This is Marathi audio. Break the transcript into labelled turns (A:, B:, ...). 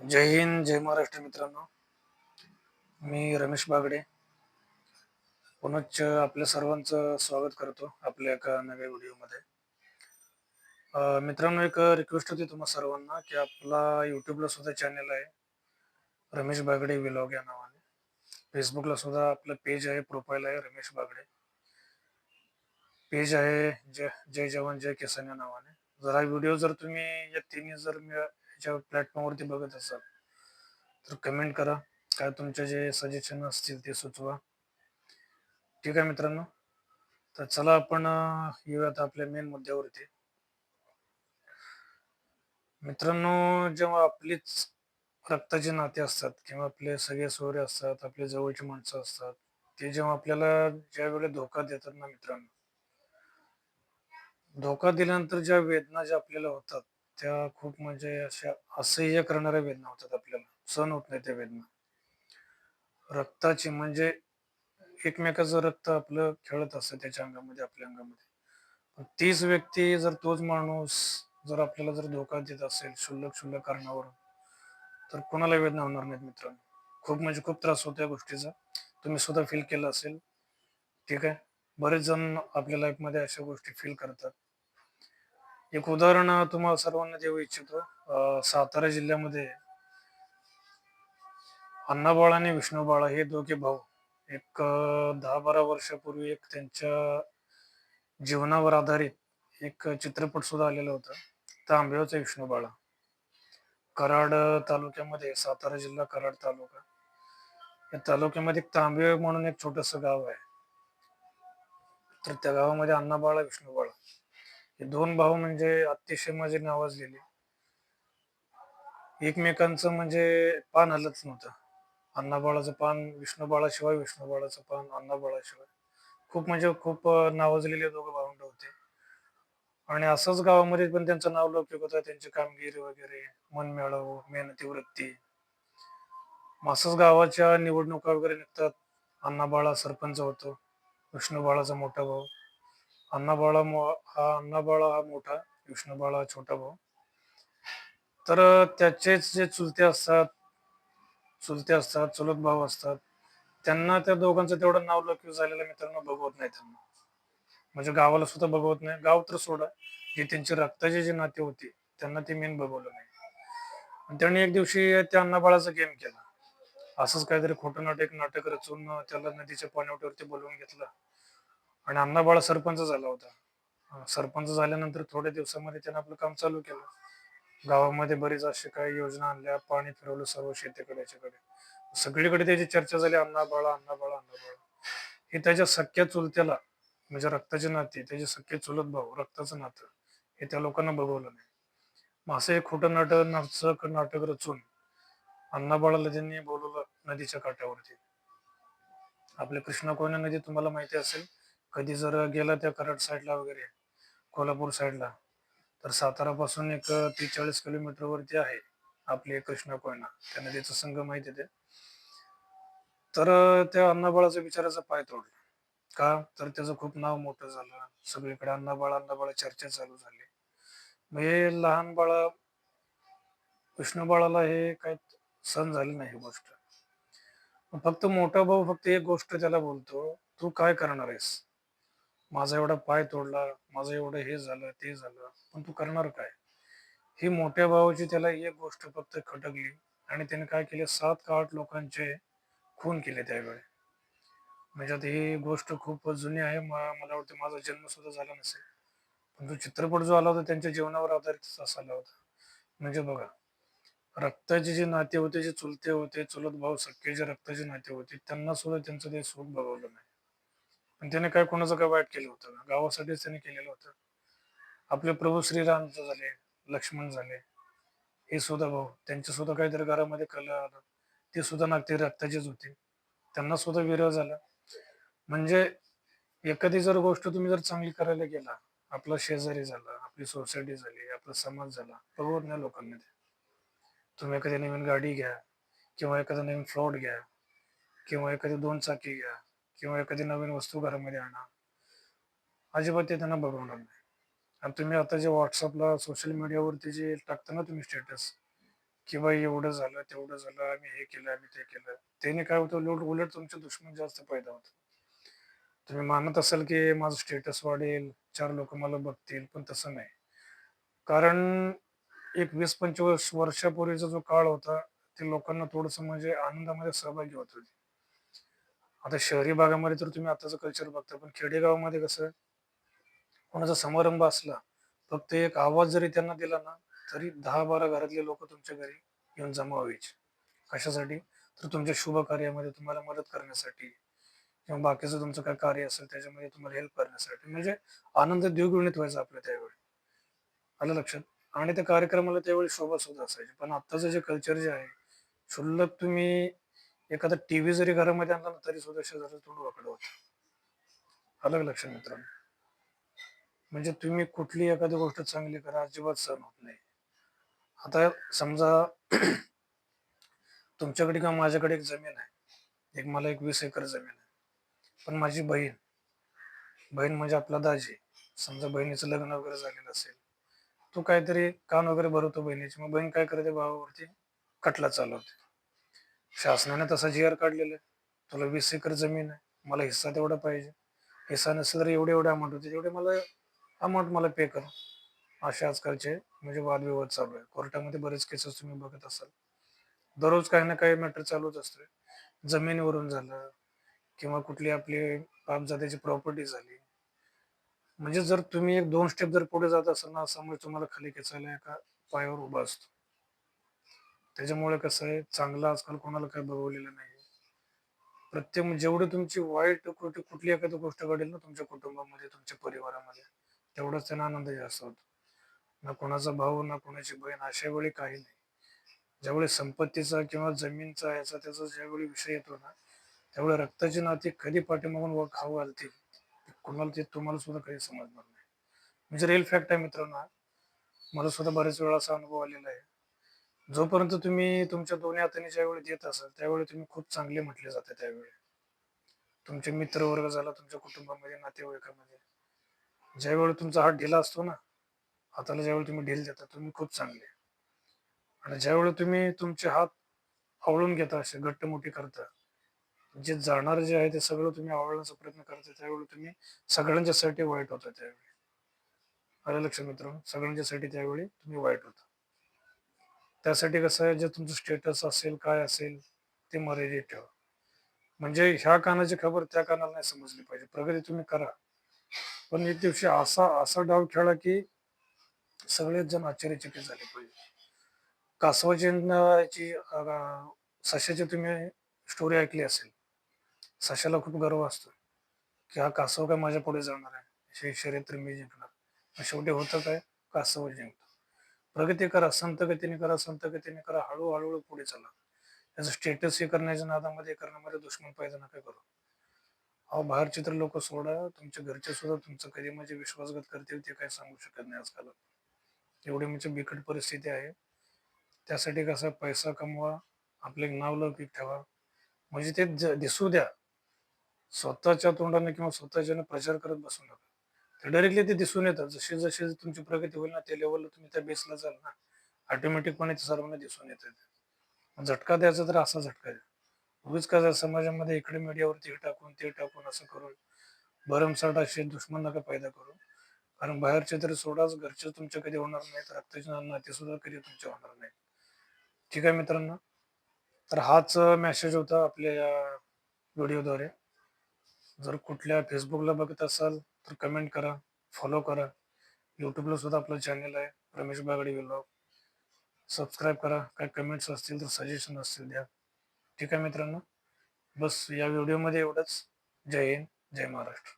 A: जय हिंद जय महाराष्ट्र मित्रांनो. मी रमेश बागडे. पुनच आपल्या सर्वांचं स्वागत करतो आपल्या एका नव्या व्हिडिओमध्ये. मित्रांनो एक रिक्वेस्ट होती तुम्हा सर्वांना की आपला युट्यूबला सुद्धा चॅनल आहे रमेश बागडे विलॉग या नावाने. फेसबुकला सुद्धा आपलं पेज आहे प्रोफाईल आहे रमेश बागडे. पेज आहे जय जय जवान जय किसान या नावाने. जर हा व्हिडिओ जर तुम्ही या तिन्ही जर मी प्लॅटफॉर्मवरती बघत असाल तर कमेंट करा. काय तुमचे जे सजेशन असतील ते सुचवा. ठीक आहे मित्रांनो? तर चला आपण येऊयात आपल्या मेन मुद्द्यावरती. मित्रांनो जेव्हा आपलीच रक्ताचे नाते असतात किंवा आपले सगळे सोयरे असतात आपले जवळची माणसं असतात ते जेव्हा आपल्याला ज्या वेळेला धोका देतात ना मित्रांनो धोका दिल्यानंतर ज्या वेदना ज्या आपल्याला होतात त्या खूप म्हणजे अशा असह्य करणाऱ्या वेदना होतात आपल्याला. सहन होत नाही त्या वेदना. रक्ताची म्हणजे एकमेकाचं रक्त आपलं खेळत असतं त्याच्या अंगामध्ये आपल्या अंगामध्ये. पण तीच व्यक्ती जर तोच माणूस जर आपल्याला जर धोका देत असेल क्षुल्लक शुल्लक कारणावरून तर कोणाला वेदना होणार नाहीत मित्रांनो. खूप म्हणजे खूप त्रास होतो या गोष्टीचा. तुम्ही सुद्धा फील केलं असेल. ठीक आहे? बरेच जण आपल्या लाईफमध्ये अशा गोष्टी फील करतात. एक उदाहरण तुम्हाला सर्वांना देऊ इच्छितो. अं, सातारा जिल्ह्यामध्ये अण्णाबाळ आणि विष्णूबाळ हे दोघे भाऊ एक अं, दहा बारा वर्षापूर्वी एक त्यांच्या जीवनावर आधारित एक चित्रपट सुद्धा आलेला होता. तांबेवचा विष्णूबाळा. कराड तालुक्यामध्ये सातारा जिल्हा कराड तालुका. या तालुक्यामध्ये एक तांबे म्हणून एक छोटस गाव आहे. तर त्या गावामध्ये अण्णाबाळा विष्णूबाळा. हे दोन भाऊ म्हणजे अतिशय माझे नावाजलेले. एकमेकांचं म्हणजे पान हलत नव्हतं. अण्णाबाळाचं पान विष्णूबाळाशिवाय विष्णूबाळाचं पान अण्णाबाळाशिवाय. खूप म्हणजे खूप नावाजलेले दोघं भावंड होते. आणि असंच गावामध्ये पण त्यांचं नाव लौकिक होतं. त्यांची कामगिरी वगैरे मनमिळावू मेहनती वृत्ती असंच गावाच्या निवडणुका वगैरे निघतात. अण्णाबाळा सरपंच होतो. विष्णूबाळाचा मोठा भाऊ. अण्णाबाळा हा अण्णाबाळा हा मोठा विष्णूबाळा हा छोटा भाऊ. तर त्याचेच जे चुलते असतात चुलते असतात चुलत भाऊ असतात त्यांना त्या दोघांचं तेवढं नाव लौकिक झालेलं मित्रांनो बघवत नाही त्यांना. म्हणजे गावाला सुद्धा बघवत नाही. गाव तर सोडा. जे त्यांचे रक्ताचे जे नाते होते त्यांना ते मेन बघवलं नाही. आणि त्यांनी एक दिवशी त्या अण्णाबाळाचा गेम केला. असंच काहीतरी खोटं नाटक नाटक रचून त्याला नदीच्या पाण्यावटीवरती बोलवून घेतलं. आणि अण्णाबाळा सरपंच झाला होता. सरपंच झाल्यानंतर थोड्या दिवसामध्ये त्यानं आपलं काम चालू केलं. गावामध्ये बरीच अशी काही योजना आणल्या पाणी फिरवलं सर्व शेतीकडे याच्याकडे. सगळीकडे त्याची चर्चा झाली अण्णाबाळा अण्णाबाळा अण्णाबाळा हे त्याच्या सख्या चुलत्याला म्हणजे रक्ताचे नाते त्याचे सख्खे चुलत भाऊ रक्ताचं नातं हे त्या लोकांना बघवलं नाही. मग असं एक खोटं नाटक नाचक नाटक रचून अण्णाबाळाला त्यांनी बोलवलं नदीच्या काठावरती. आपल्या कृष्णा कोयना नदी तुम्हाला माहिती असेल कधी जर गेला त्या कराड साईडला वगैरे कोल्हापूर साईडला तर सातारा पासून एक तीस चाळीस किलोमीटर वरती आहे आपली कृष्णा कोयना. त्या नदीचा संगम आहे तिथे. तर त्या अण्णाबाळाचा विचाराचा पाय तोडला. का? तर त्याचं खूप नाव मोठं झालं. सगळीकडे अन्नाबाळ अण्णाबाळा चर्चा चालू झाली. म्हणजे लहान बाळा कृष्णबाळाला बाळाला हे काही सण झाली नाही ही गोष्ट. फक्त मोठा भाऊ फक्त एक गोष्ट त्याला बोलतो तू काय करणार आहेस? माझा एवढा पाय तोडला माझं एवढं हे झालं ते झालं पण तू करणार काय? ही मोठ्या भावाची त्याला एक गोष्ट फक्त खटकली आणि त्याने काय केले? सात का आठ लोकांचे खून केले त्यावेळी. म्हणजे आता ही गोष्ट खूप जुनी आहे. मला वाटतं माझा जन्म सुद्धा झाला नसेल. पण तो चित्रपट जो आला होता त्यांच्या जीवनावर आधारित असा आला होता. म्हणजे बघा रक्ताचे जे नाते होते जे चुलते होते चुलत भाऊ सख्खे जे रक्ताचे नाते होते त्यांना सुद्धा त्यांचं ते सुख बघवलं नाही. पण त्याने काय कोणाचं काय वाईट केलं होतं? का गावासाठीच त्याने केलेलं होतं. आपले प्रभू श्रीराम झाले लक्ष्मण झाले. हे सुद्धा भाऊ त्यांच्या सुद्धा काहीतरी घरामध्ये कल आलं. ते सुद्धा नागते रक्ताचेच होते. त्यांना सुद्धा विरह झाला. म्हणजे एखादी जर गोष्ट तुम्ही जर चांगली करायला गेला आपला शेजारी झाला आपली सोसायटी झाली आपला समाज झाला बरोबर नाही लोकांना तुम्ही एखादी नवीन गाडी घ्या किंवा एखादा नवीन फ्लॉट घ्या किंवा एखादी दोन चाकी घ्या किंवा एखादी नवीन वस्तू घरामध्ये आणा अजिबात ते त्यांना बघवणार नाही. आणि तुम्ही आता जे व्हॉट्सअपला सोशल मीडियावरती जे टाकता ना तुम्ही स्टेटस की बाई एवढं झालं तेवढं झालं आम्ही हे केलं आम्ही ते केलं त्याने काय होतं लोट उलट तुमचे दुश्मन जास्त पैदा होतात. तुम्ही मानत असाल की माझं स्टेटस वाढेल चार लोक मला बघतील पण तसं नाही. कारण एक वीस पंचवीस वर्षापूर्वीचा जो काळ होता ते लोकांना थोडस म्हणजे आनंदामध्ये सहभागी होत होते. आता शहरी भागामध्ये तर तुम्ही आताचं कल्चर बघता पण खेडेगावामध्ये कसं कोणाचा समारंभ असला फक्त एक आवाज जरी त्यांना दिला ना तरी दहा बारा घरातले लोक तुमच्या घरी येऊन जमा व्हायचे. कशासाठी? तर तुमच्या शुभ कार्यामध्ये तुम्हाला मदत करण्यासाठी. किंवा बाकीचं तुमचं काय कार्य असेल त्याच्यामध्ये तुम्हाला हेल्प करण्यासाठी. म्हणजे आनंद द्विगुणित व्हायचा आपल्या त्यावेळी. आलं लक्षात? आणि त्या कार्यक्रमाला त्यावेळी शोभा सुद्धा असायची. पण आत्ताचं जे कल्चर जे आहे क्षुल्लक तुम्ही एखादा टीव्ही जरी घरामध्ये आणला ना तरी सुद्धा शेजारचं तोंड वाकडं होतं. अलग का लक्षात मित्रांनो? म्हणजे तुम्ही कुठली एखादी गोष्ट चांगली करा अजिबात सहन होत नाही. आता समजा तुमच्याकडे किंवा माझ्याकडे एक जमीन आहे. एक मला एक वीस एकर जमीन आहे. पण माझी बहीण बहीण म्हणजे आपला दाजी. समजा बहिणीचं लग्न वगैरे झालेलं असेल तो काहीतरी कान वगैरे भरवतो बहिणीची. मग बहीण काय करते? भावावरती कटला चालवते. शासनाने तसा जी आर काढलेला आहे. तुला वीस एकर जमीन आहे. मला हिस्सा तेवढा पाहिजे. हिस्सा नसेल तर एवढे एवढे अमाऊंट होते. तेवढे मला अमाऊंट मला पे कर. असे आजकालचे म्हणजे वादविवाद चालू आहे. कोर्टामध्ये बरेच केसेस तुम्ही बघत असाल. दररोज काही ना काही मॅटर चालूच असते जमिनीवरून झालं किंवा कुठली आपली बापजात्याची प्रॉपर्टी झाली. म्हणजे जर तुम्ही एक दोन स्टेप जर पुढे जात असाल ना समज तुम्हाला खाली खेचायला एका पायावर उभा असतो. त्याच्यामुळे कसं आहे चांगलं आजकाल कोणाला काही बघवलेलं नाही प्रत्येक म्हणजे जेवढी तुमची वाईट कुठे कुठली एखादी गोष्ट घडेल ना तुमच्या कुटुंबामध्ये तुमच्या परिवारामध्ये तेवढाच त्यांना आनंद जास्त होतो. ना कोणाचा भाऊ ना कोणाची बहीण अशा वेळी काही नाही. ज्यावेळी संपत्तीचा किंवा जमीनचा याचा त्याचा ज्यावेळी विषय येतो ना त्यावेळी रक्ताची नाती कधी पाठीमागून व खाऊ घालतील कोणाला ते तुम्हाला सुद्धा काही समजणार नाही. म्हणजे रिअल फॅक्ट आहे मित्रांनो मला सुद्धा बरेच वेळा असा अनुभव आलेला आहे. जोपर्यंत तुम्ही तुमच्या दोन्ही हाताने ज्यावेळी देत असाल त्यावेळी तुम्ही खूप चांगले म्हटले जाते त्यावेळी. तुमचे मित्रवर्ग झाला तुमच्या कुटुंबामध्ये नातेवाईकामध्ये. ज्यावेळी तुमचा हात ढिला असतो ना हाताला ज्यावेळी तुम्ही ढील देता तुम्ही खूप चांगले. आणि ज्यावेळी तुम्ही तुमचे हात आवळून घेता असे घट्ट मोठी करता जे जाणार जे आहे ते सगळं तुम्ही आवळण्याचा प्रयत्न करता त्यावेळी तुम्ही सगळ्यांच्यासाठी वाईट होता त्यावेळी. आलं लक्ष मित्र सगळ्यांच्यासाठी त्यावेळी तुम्ही वाईट होता. त्यासाठी कसं आहे जे तुमचं स्टेटस असेल काय असेल ते मर्यादित ठेवा. म्हणजे ह्या कानाची खबर त्या कानाला नाही समजली पाहिजे. प्रगती तुम्ही करा. पण एक दिवशी असा असा डाव खेळा की सगळेच जण आश्चर्यचकित झाले पाहिजे. कासवाची सशाची तुम्ही स्टोरी ऐकली असेल. सशाला खूप गर्व असतो की हा कासव काय माझ्या पुढे जाणार आहे? हे शर्यत तर मी जिंकणार. शेवटी होतं काय? कासव जिंकतो प्रगती करा संत गतीने करा संत गतीने करा हळूहळू पुढे चला. याचं स्टेटस हे करण्याच्या नादामध्ये करण्यामध्ये दुश्मन पाहिजे नका करू? अहो बाहेरचे तर लोक सोडा तुमच्या घरचे सुद्धा तुमचं कधी म्हणजे विश्वासघात करतील ते काही सांगू शकत नाही आजकाल. एवढी म्हणजे बिकट परिस्थिती आहे. त्यासाठी कसं पैसा कमवा आपले नाव लौकिक ठेवा. म्हणजे ते ज- दिसू द्या. स्वतःच्या तोंडाने किंवा स्वतःच्याने प्रचार करत बसू नका. ते डायरेक्टली ते दिसून येतात. जशी जशी तुमची प्रगती होईल ना त्या लेवलला तुम्ही त्या बेसला जाल ना ऑटोमॅटिकपणे ते सर्वांना दिसून येते झटका द्यायचा तर असा झटका द्या. उगीच का समाजामध्ये इकडे मीडियावरती हे टाकून ते टाकून असं करून भरमसाठ असे दुश्मन नका पैदा करू. कारण बाहेरचे तरी सोडाच घरचे तुमच्या कधी होणार नाहीत. रक्ताचे नाते सुद्धा कधी तुमचे होणार नाही ठीक आहे मित्रांनो? तर हाच मेसेज होता आपल्या या व्हिडिओद्वारे जर कुठल्या फेसबुकला बघत असाल तर कमेंट करा फॉलो करा. यूट्यूबला सुद्धा आपलं चॅनल आहे रमेश बागडे व्लॉग सबस्क्राईब करा काय कमेंट्स असतील तर सजेशन असतील द्या. ठीक आहे मित्रांनो बस या व्हिडिओमध्ये एवढंच. जय हिंद जय महाराष्ट्र.